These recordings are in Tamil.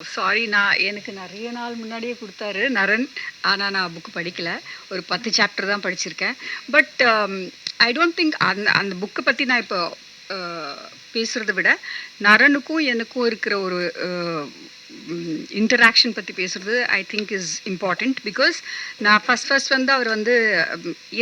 சாரி நான் எனக்கு நிறைய நாள் முன்னாடியே கொடுத்தாரு. நரன் ஆனால் நான் புக்கு படிக்கல. ஒரு பத்து சாப்டர் தான் படிச்சிருக்கேன். பட் ஐ டோன்ட் திங்க் அந்த அந்த புக்கை பற்றி நான் இப்போ uh, பேசுகிறத விட நரனுக்கும் எனக்கும் இருக்கிற ஒரு இன்டராக்ஷன் பற்றி பேசுகிறது I think is important because நான் ஃபஸ்ட் ஃபஸ்ட் வந்து அவர் வந்து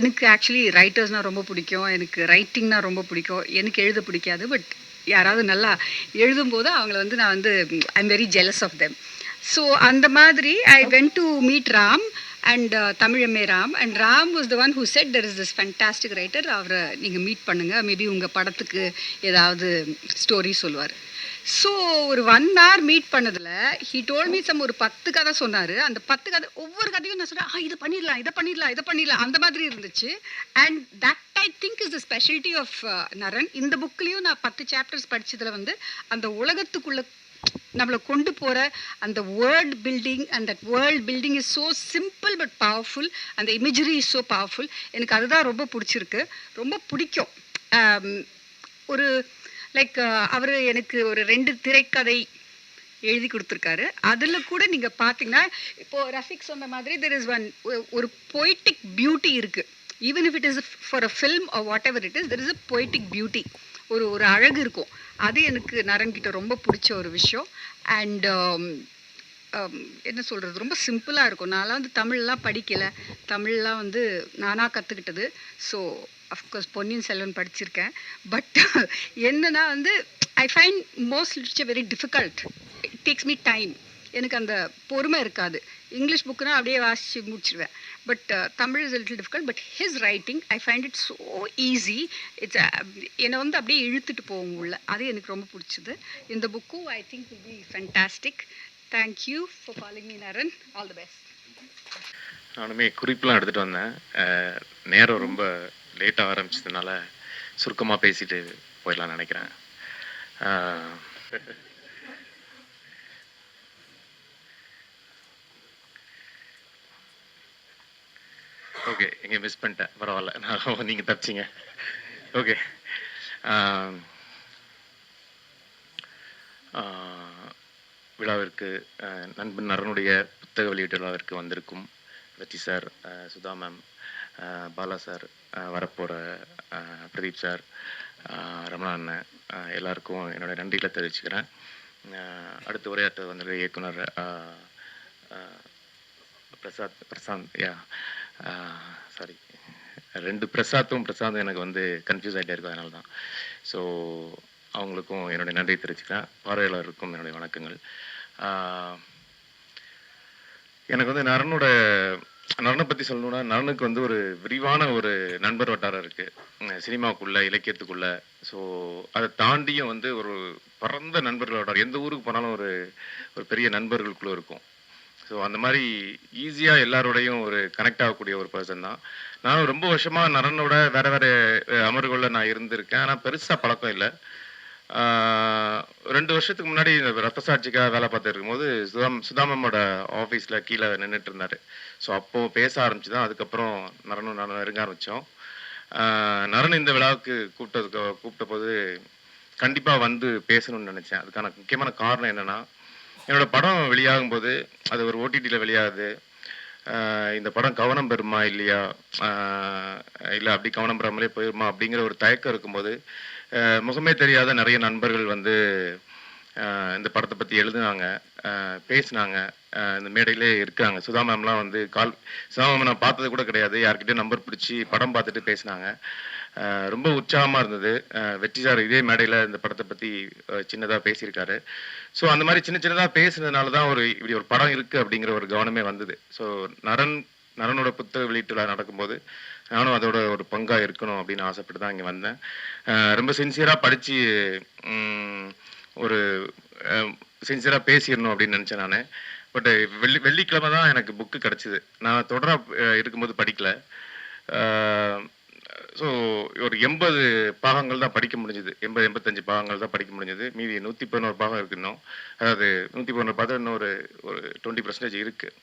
எனக்கு ஆக்சுவலி ரைட்டர்ஸ்னால் ரொம்ப பிடிக்கும். எனக்கு ரைட்டிங்னால் ரொம்ப பிடிக்கும். எனக்கு எழுத பிடிக்காது பட் யாராவது நல்லா எழுதும்போது அவங்கள வந்து நான் வந்து I am very jealous of them so அந்த மாதிரி I went to meet Ram and uh, தமிழமே Ram. And Ram was the one who said there is this fantastic writer அவரை நீங்கள் மீட் பண்ணுங்கள் மேபி உங்கள் படத்துக்கு ஏதாவது ஸ்டோரி சொல்லுவார். ஸோ ஒரு ஒன் ஹவர் மீட் பண்ணதில் ஹி டோல் மீ சம் ஒரு பத்து கதை சொன்னார். அந்த பத்து கதை ஒவ்வொரு கதையும் நான் சொன்னேன் ஆ இதை பண்ணிடலாம் இதை பண்ணிடலாம் இதை பண்ணிடலாம். அந்த மாதிரி இருந்துச்சு. And that I think is the speciality of Naran இந்த புக்லேயும் நான் பத்து சாப்டர்ஸ் படித்ததில் வந்து அந்த உலகத்துக்குள்ள நம்மளை கொண்டு போகிற அந்த world building and that world building is so simple but powerful அந்த இமேஜரி இஸ் ஸோ பவர்ஃபுல் எனக்கு அதுதான் ரொம்ப பிடிச்சிருக்கு. ரொம்ப பிடிக்கும். ஒரு லைக் அவர் எனக்கு ஒரு ரெண்டு திரைக்கதை எழுதி கொடுத்துருக்காரு. அதில் கூட நீங்கள் பார்த்தீங்கன்னா இப்போது ரஃபிக் சொன்ன மாதிரி தெர் இஸ் ஒன் ஒரு பொய்டிக் பியூட்டி இருக்குது even if it is for a film or whatever it is there is a poetic beauty ஒரு ஒரு அழகு இருக்கும். அது எனக்கு நரன்கிட்ட ரொம்ப பிடிச்ச ஒரு விஷயம். அண்ட் um, um, என்ன சொல்கிறது ரொம்ப சிம்பிளாக இருக்கும். நான்லாம் வந்து தமிழ்லாம் படிக்கலை. தமிழ்லாம் வந்து நானாக கற்றுக்கிட்டது ஸோ அஃப்கோர்ஸ் பொன்னியின் செல்வன் படிச்சிருக்கேன். பட் என்னன்னா வந்து I find most literature very difficult it takes me time எனக்கு அந்த பொறுமை இருக்காது. இங்கிலீஷ் புக்குனா அப்படியே வாசித்து முடிச்சிருவேன். But Tamil is little difficult but his writing I find it so easy it's என்னை வந்து அப்படியே இழுத்துட்டு போகும் உள்ள. அது எனக்கு ரொம்ப பிடிச்சது. இந்த புக்கும் I think will be fantastic thank you for calling me Naran all the best நானுமே குறிப்பெலாம் எடுத்துகிட்டு வந்தேன். நேரம் ரொம்ப லேட்டாக ஆரம்பிச்சதுனால சுருக்கமாக பேசிட்டு போயிடலாம்னு நினைக்கிறேன். ஓகே எங்கே மிஸ் பண்ணிட்டேன். பரவாயில்ல. நான் நீங்கள் தப்பிச்சிங்க ஓகே விழாவிற்கு நண்பன் நரனுடைய புத்தக வெளியீட்டு விழாவிற்கு வந்திருக்கும் Vetri sir Sudha ma'am Bala sir வரப்போகிற பிரதீப் சார் ரமணா அண்ணன் எல்லாருக்கும் என்னோட நன்றிகளை தெரிவிச்சுக்கிறேன். அடுத்து உரையாற்ற வந்திருக்க இயக்குனர் பிரசாத் பிரசாந்த் யா சாரி ரெண்டு பிரசாத்தும் பிரசாந்தும் எனக்கு வந்து கன்ஃபியூஸ் ஆகிட்டே இருக்கும் அதனால தான் ஸோ அவங்களுக்கும் என்னுடைய நன்றி தெரிவிச்சுக்கிறேன். பார்வையாளருக்கும் என்னுடைய வணக்கங்கள். எனக்கு வந்து நரனோட நரனை பற்றி சொல்லணும்னா நரனுக்கு வந்து ஒரு விரிவான ஒரு நண்பர் வட்டாரம் இருக்குது சினிமாவுக்குள்ளே இலக்கியத்துக்குள்ளே. ஸோ அதை தாண்டியும் வந்து ஒரு பரந்த நண்பர்கள் வட்டாரம் எந்த ஊருக்கு போனாலும் ஒரு ஒரு பெரிய நண்பர்களுக்குள்ளே இருக்கும். ஸோ அந்த மாதிரி ஈஸியாக எல்லாரோடையும் ஒரு கனெக்ட் ஆகக்கூடிய ஒரு பர்சன் தான். நானும் ரொம்ப வருஷமாக நரனோட வேறு வேறு அமர்வுகளில் நான் இருந்திருக்கேன். ஆனால் பெருசாக பழக்கம் இல்லை. ரெண்டு வருஷத்துக்கு முன்னாடி ரத்த சாட்சிக்காக வேலை பார்த்துருக்கும் போது சுதாம் சுதாமம்மோட ஆஃபீஸில் கீழே நின்றுட்டு இருந்தார். ஸோ அப்போது பேச ஆரம்பிச்சு தான் அதுக்கப்புறம் நரனும் நான் நெருங்க ஆரம்பித்தோம் நரன் இந்த விழாவுக்கு கூப்பிட்டதுக்கு கூப்பிட்ட போது கண்டிப்பாக வந்து பேசணும்னு நினச்சேன். அதுக்கான முக்கியமான காரணம் என்னென்னா என்னோட படம் வெளியாகும் போது அது ஒரு ஓடிடியில் வெளியாகுது. இந்த படம் கவனம் பெறுமா இல்லையா? இல்லை அப்படி கவனம் பெறாமலே போயிருமா? அப்படிங்கிற ஒரு தயக்கம் இருக்கும்போது முகமே தெரியாத நிறைய நண்பர்கள் வந்து இந்த படத்தை பற்றி எழுதுனாங்க பேசினாங்க இந்த மேடையிலே இருக்காங்க சுதா மேம்லாம் வந்து கால் சுதா மேம் நான் பார்த்தது கூட கிடையாது. யார்கிட்டயும் நம்பர் பிடிச்சி படம் பார்த்துட்டு பேசினாங்க. ரொம்ப உற்சாகமாக இருந்தது. வெற்றி சார் இதே மேடையில் இந்த படத்தை பற்றி சின்னதாக பேசியிருக்காரு. ஸோ அந்த மாதிரி சின்ன சின்னதாக பேசுனதுனால தான் ஒரு இப்படி ஒரு படம் இருக்குது அப்படிங்கிற ஒரு கவனமே வந்தது. ஸோ நரன் நரனோட புத்தக வெளியீட்டு விழா நடக்கும்போது நானும் அதோட ஒரு பங்காக இருக்கணும் அப்படின்னு ஆசைப்பட்டு தான் இங்கே வந்தேன். ரொம்ப சின்சியராக படித்து ஒரு சின்சியராக பேசிடணும் அப்படின்னு நினச்சேன் நான். பட் வெள்ளி வெள்ளிக்கிழமை தான் எனக்கு புக்கு கிடச்சிது. நான் தொடராக இருக்கும்போது படிக்கலை. ஸோ ஒரு எண்பது பாகங்கள் தான் படிக்க முடிஞ்சது. எண்பது எண்பத்தஞ்சு பாகங்கள் தான் படிக்க முடிஞ்சது. மீதி நூற்றி பதினோரு பாகம் இருக்கு இன்னும். அதாவது நூற்றி பதினோரு பாகம் இன்னும் ஒரு ஒரு டுவெண்ட்டி பர்சன்டேஜ் இருக்குது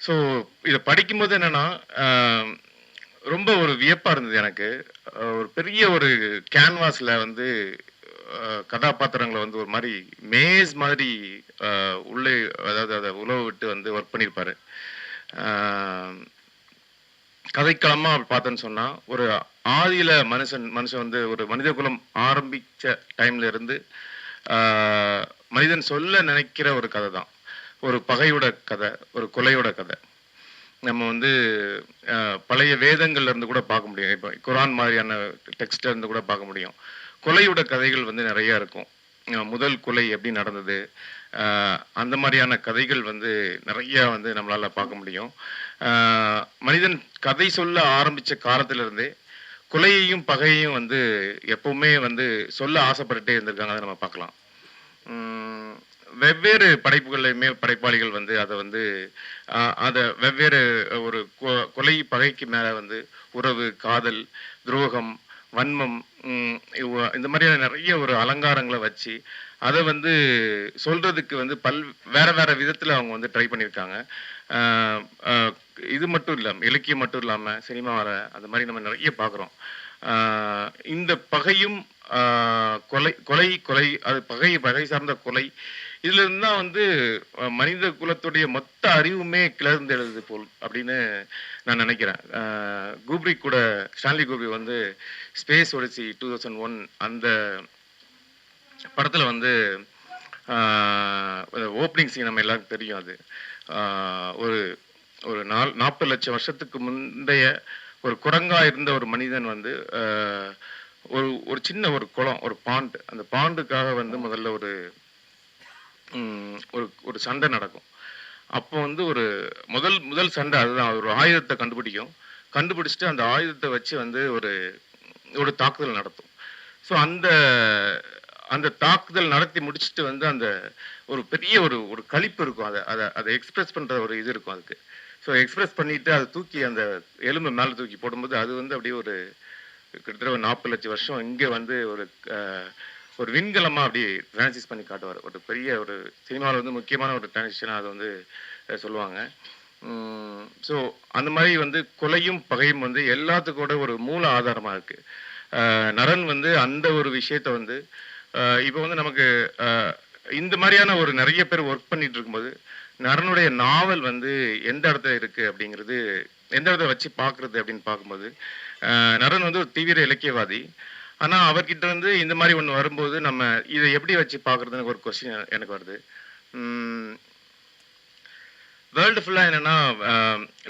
ஸோ இதை படிக்கும்போது என்னென்னா ரொம்ப ஒரு வியப்பாக இருந்தது எனக்கு. ஒரு பெரிய ஒரு கேன்வாஸில் வந்து கதாபாத்திரங்களை வந்து ஒரு மாதிரி மேஸ் மாதிரி உள்ளே அதாவது அதை உழவு விட்டு வந்து ஒர்க் பண்ணியிருப்பாரு கதைக்களமா பார்த்தேன்னு சொன்னா ஒரு ஆதியில மனுஷன் மனுஷன் வந்து ஒரு மனித குலம் ஆரம்பிச்ச டைம்ல இருந்து மனிதன் சொல்ல நினைக்கிற ஒரு கதை தான். ஒரு பகையோட கதை ஒரு கொலையோட கதை. நம்ம வந்து பழைய வேதங்கள்ல இருந்து கூட பார்க்க முடியும். இப்போ குரான் மாதிரியான டெக்ஸ்ட்ல இருந்து கூட பார்க்க முடியும். கொலையோட கதைகள் வந்து நிறைய இருக்கும். முதல் கொலை எப்படி நடந்தது? அந்த மாதிரியான கதைகள் வந்து நிறையா வந்து நம்மளால் பார்க்க முடியும். மனிதன் கதை சொல்ல ஆரம்பித்த காலத்திலிருந்தே கொலையையும் பகையையும் வந்து எப்பவுமே வந்து சொல்ல ஆசைப்பட்டுட்டே இருந்திருக்காங்க அதை நம்ம பார்க்கலாம். வெவ்வேறு படைப்புகள்லையுமே படைப்பாளிகள் வந்து அதை வந்து அதை வெவ்வேறு ஒரு கொ- கொலை பகைக்கு மேலே வந்து உறவு காதல் துரோகம் வன்மம் இந்த மாதிரியான நிறைய ஒரு அலங்காரங்களை வச்சு அதை வந்து சொல்கிறதுக்கு வந்து பல் வேறு வேறு விதத்தில் அவங்க வந்து ட்ரை பண்ணியிருக்காங்க. இது மட்டும் இல்லாமல் இலக்கியம் மட்டும் இல்லாமல் சினிமா வர அந்த மாதிரி நம்ம நிறைய பார்க்குறோம். இந்த பகையும் கொலை கொலை கொலை அது பகை பகை சார்ந்த கொலை இதுல இருந்து தான் வந்து மனித குலத்துடைய மொத்த அறிவுமே கிளர்ந்தெழுது போல் அப்படின்னு நான் நினைக்கிறேன். கூப்ரி கூட ஸ்டான்லி கூப்ரி வந்து space odyssey two thousand one அந்த படத்தில் வந்து ஓப்பனிங் சீன் நம்ம எல்லாருக்கும் தெரியும் அது. ஒரு ஒரு நால் நாற்பது லட்சம் வருஷத்துக்கு முந்தைய ஒரு குரங்கா இருந்த ஒரு மனிதன் வந்து ஒரு ஒரு சின்ன ஒரு குளம் ஒரு பாண்டு. அந்த பாண்டுக்காக வந்து முதல்ல ஒரு ஒரு ஒரு சண்டை நடக்கும். அப்போ வந்து ஒரு முதல் முதல் சண்டை அதுதான். ஒரு ஆயுதத்தை கண்டுபிடிக்கும். கண்டுபிடிச்சிட்டு அந்த ஆயுதத்தை வச்சு வந்து ஒரு ஒரு தாக்குதல் நடத்தும். ஸோ அந்த அந்த தாக்குதல் நடத்தி முடிச்சுட்டு வந்து அந்த ஒரு பெரிய ஒரு ஒரு களிப்பு இருக்கும். அதை அதை அதை எக்ஸ்பிரஸ் பண்ணுற ஒரு இது இருக்கும் அதுக்கு. ஸோ எக்ஸ்பிரஸ் பண்ணிட்டு அதை தூக்கி அந்த எலும்பு மேலே தூக்கி போடும்போது அது வந்து அப்படியே ஒரு கிட்டத்தட்ட ஒரு நாற்பது லட்சம் வருஷம் இங்கே வந்து ஒரு ஒரு விண்கலமாக அப்படியே டிரான்சிஸ் பண்ணி காட்டுவார். ஒரு பெரிய ஒரு சினிமாவில் வந்து முக்கியமான ஒரு டிரான்சிஷனாக அதை வந்து சொல்லுவாங்க. ஸோ அந்த மாதிரி வந்து கொலையும் பகையும் வந்து எல்லாத்துக்கூட ஒரு மூல ஆதாரமாக இருக்கு. நரன் வந்து அந்த ஒரு விஷயத்த வந்து இப்போ வந்து நமக்கு இந்த மாதிரியான ஒரு நிறைய பேர் ஒர்க் பண்ணிட்டு இருக்கும்போது நரனுடைய நாவல் வந்து எந்த இடத்துல இருக்குது அப்படிங்கிறது எந்த இடத்துல வச்சு பார்க்குறது அப்படின்னு பார்க்கும்போது நரன் வந்து ஒரு தீவிர இலக்கியவாதி. ஆனால் அவர்கிட்ட வந்து இந்த மாதிரி ஒன்று வரும்போது நம்ம இதை எப்படி வச்சு பார்க்குறதுன்னு ஒரு கொஸ்டின் எனக்கு வருது. வேர்ல்டு ஃபுல்லாக என்னன்னா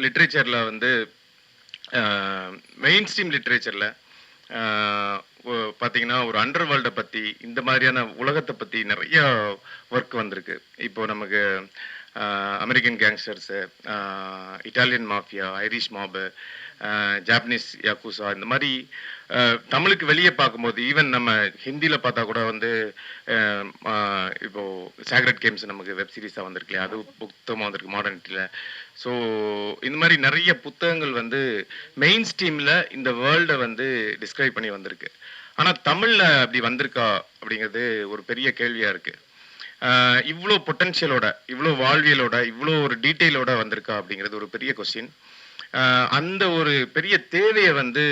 லிட்ரேச்சரில் வந்து மெயின் ஸ்ட்ரீம் லிட்ரேச்சரில் பார்த்தீங்கன்னா ஒரு அண்டர் வேர்ல்டை பற்றி இந்த மாதிரியான உலகத்தை பற்றி நிறைய ஒர்க் வந்திருக்கு. இப்போது நமக்கு American gangsters Italian mafia Irish mob Japanese yakuza இந்த மாதிரி தமிழுக்கு வெளியே பார்க்கும்போது ஈவன் நம்ம ஹிந்தியில் பார்த்தா கூட வந்து இப்போது சேக்ரெட் கேம்ஸ் நமக்கு வெப் சீரிஸாக வந்திருக்கு இல்லையா அது புத்தகமாக வந்திருக்கு மாடர்னிட்டியில் ஸோ இந்த மாதிரி நிறைய புத்தகங்கள் வந்து மெயின் ஸ்ட்ரீமில் இந்த வேர்ல்டை வந்து டிஸ்கிரைப் பண்ணி வந்திருக்கு. ஆனால் தமிழில் அப்படி வந்திருக்கா அப்படிங்கிறது ஒரு பெரிய கேள்வியாக இருக்குது இவ்வளோ பொட்டன்ஷியலோட இவ்வளோ வாழ்வியலோட இவ்வளோ ஒரு டீட்டெயிலோட வந்திருக்கா அப்படிங்கிறது ஒரு பெரிய கொஸ்டின் அந்த ஒரு பெரிய தேவையை வந்து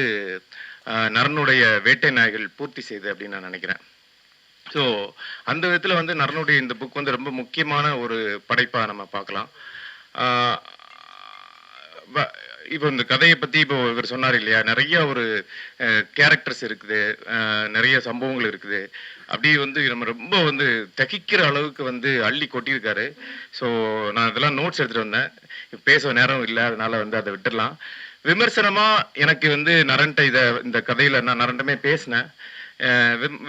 நரனுடைய வேட்டை நாய்கள் பூர்த்தி செய்து அப்படின்னு நான் நினைக்கிறேன். ஸோ அந்த விதத்தில் வந்து நரனுடைய இந்த புக் வந்து ரொம்ப முக்கியமான ஒரு படைப்பாக நம்ம பார்க்கலாம். இப்போ இந்த கதையை பற்றி இப்போ இவர் சொன்னார் இல்லையா? நிறைய ஒரு கேரக்டர்ஸ் இருக்குது. நிறைய சம்பவங்கள் இருக்குது. அப்படி வந்து நம்ம ரொம்ப வந்து தகிக்கிற அளவுக்கு வந்து அள்ளி கொட்டியிருக்காரு. ஸோ நான் இதெல்லாம் நோட்ஸ் எடுத்துகிட்டு வந்தேன். பேச நேரம் இல்லை. அதனால் வந்து அதை விட்டுடலாம். விமர்சனமா எனக்கு வந்து நரன்ட்ட இதை இந்த கதையில நான் நரண்டமே பேசினேன்.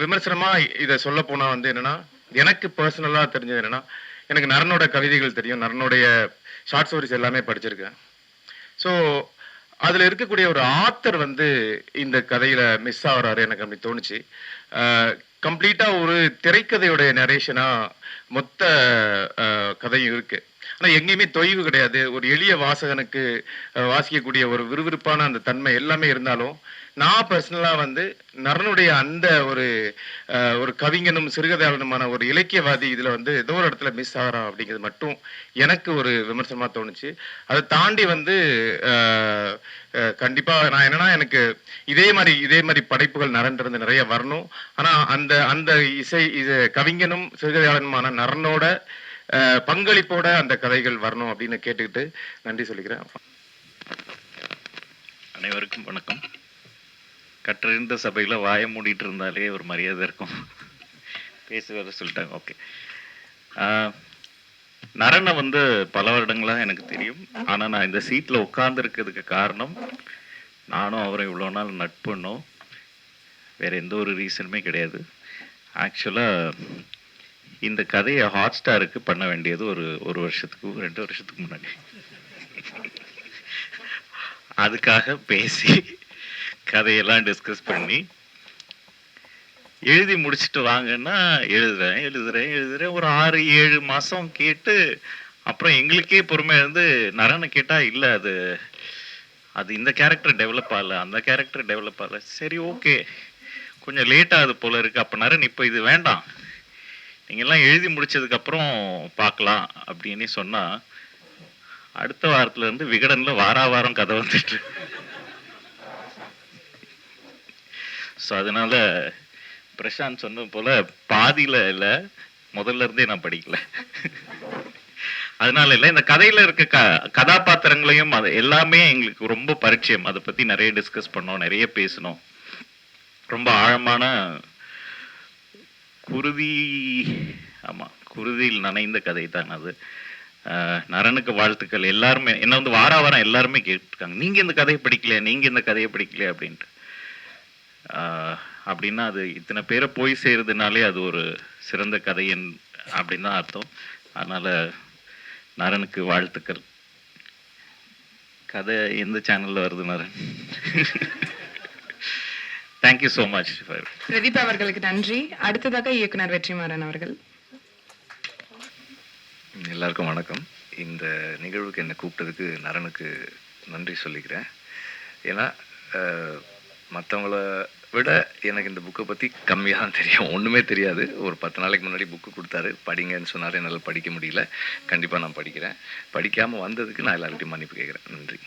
விமர்சனமா இதை சொல்ல போனா வந்து என்னன்னா எனக்கு பர்சனலா தெரிஞ்சது என்னன்னா எனக்கு நரனோட கவிதைகள் தெரியும். நரனுடைய ஷார்ட் ஸ்டோரிஸ் எல்லாமே படிச்சிருக்கேன். ஸோ அதுல இருக்கக்கூடிய ஒரு ஆத்தர் வந்து இந்த கதையில மிஸ் ஆகுறாரு எனக்கு அப்படி தோணுச்சு. கம்ப்ளீட்டா ஒரு திரைக்கதையுடைய நரேஷனா மொத்த கதையும் இருக்கு. ஆனால் எங்கேயுமே தொய்வு கிடையாது. ஒரு எளிய வாசகனுக்கு வாசிக்கக்கூடிய ஒரு விறுவிறுப்பான அந்த தன்மை எல்லாமே இருந்தாலும் நான் பர்சனலாக வந்து நரனுடைய அந்த ஒரு ஒரு கவிஞனும் சிறுகதையாளனுமான ஒரு இலக்கியவாதி இதில் வந்து ஏதோ ஒரு இடத்துல மிஸ் ஆகிறான் அப்படிங்கிறது மட்டும் எனக்கு ஒரு விமர்சனமாக தோணுச்சு. அதை தாண்டி வந்து கண்டிப்பாக நான் என்னன்னா எனக்கு இதே மாதிரி இதே மாதிரி படைப்புகள் நரன்றது நிறைய வரணும். ஆனால் அந்த அந்த இசை இது கவிஞனும் சிறுகதையாளனுமான நரனோட பங்களிப்போட அந்த கதைகள் வரணும் அப்படின்னு கேட்டுக்கிட்டு நன்றி சொல்லிக்கிறேன். அனைவருக்கும் வணக்கம். கற்றறிந்த சபையில் வாய மூடிட்டு இருந்தாலே ஒரு மரியாதை இருக்கும். பேசுவதை சொல்லிட்டாங்க ஓகே. நரனை வந்து பல வருடங்களாக எனக்கு தெரியும். ஆனால் நான் இந்த சீட்டில் உட்கார்ந்துருக்கிறதுக்கு காரணம் நானும் அவரும் இவ்வளோ நாள் நட்புன்னோம். வேற எந்த ஒரு ரீசனுமே கிடையாது. ஆக்சுவலாக இந்த கதையை ஹாட் ஸ்டாருக்கு பண்ண வேண்டியது ஒரு ஒரு வருஷத்துக்கு ரெண்டு வருஷத்துக்கு முன்னாடி. அதுக்காக பேசி கதையெல்லாம் டிஸ்கஸ் பண்ணி எழுதி முடிச்சுட்டு வாங்கன்னா எழுதுறேன் எழுதுறேன் எழுதுறேன். ஒரு ஆறு ஏழு மாசம் கேட்டு அப்புறம் எங்களுக்கே பொறுமையாக இருந்து நரனை கேட்டா இல்ல அது அது இந்த கேரக்டர் டெவலப் ஆகல அந்த கேரக்டர் டெவலப் ஆகல. சரி ஓகே கொஞ்சம் லேட் ஆகுது போல இருக்கு. அப்போ நரன் இப்போ இது வேண்டாம். நீங்கள்லாம் எழுதி முடித்ததுக்கப்புறம் பார்க்கலாம் அப்படின்னு சொன்னால் அடுத்த வாரத்துலேருந்து விகடனில் வார வாரம் கதை வந்துட்டு ஸோ அதனால் பிரசாந்த் சொன்னது போல் பாதியில் இல்லை முதல்ல இருந்தே நான் படிக்கல. அதனால இல்லை இந்த கதையில் இருக்க க கதாபாத்திரங்களையும் அது எல்லாமே எங்களுக்கு ரொம்ப பரிச்சயம். அதை பற்றி நிறைய டிஸ்கஸ் பண்ணோம் நிறைய பேசினோம். ரொம்ப ஆழமான குருதி ஆமாம் குருதியில் நனைந்த கதை தான் அது நரனுக்கு வாழ்த்துக்கள். எல்லாருமே என்ன வந்து வார வாரம் எல்லாருமே கேட்டிருக்காங்க. நீங்கள் இந்த கதையை படிக்கலையே? நீங்கள் இந்த கதையை படிக்கலையே? அப்படின்ட்டு. அப்படின்னா அது இத்தனை பேரை போய் சேருதுனாலே அது ஒரு சிறந்த கதையின் அப்படின்னு தான் அர்த்தம். அதனால் நரனுக்கு வாழ்த்துக்கள். கதை எந்த சேனலில் வருது Naran? Thank you so much Pradeep அவர்களுக்கு நன்றி. அடுத்ததாக இயக்குனர் வெற்றிமாறன் அவர்கள். எல்லாருக்கும் வணக்கம். இந்த நிகழ்வுக்கு என்னை கூப்பிட்டதுக்கு நரனுக்கு நன்றி சொல்லிக்கிறேன். ஏன்னா மற்றவங்கள விட எனக்கு இந்த புக்கை பற்றி கம்மியாக தான் தெரியும். ஒன்றுமே தெரியாது. ஒரு பத்து நாளைக்கு முன்னாடி புக்கு கொடுத்தாரு. படிங்கன்னு சொன்னார். என்னால் படிக்க முடியல. கண்டிப்பாக நான் படிக்கிறேன். படிக்காமல் வந்ததுக்கு நான் எல்லார்கிட்டையும் மன்னிப்பு கேட்குறேன். நன்றி.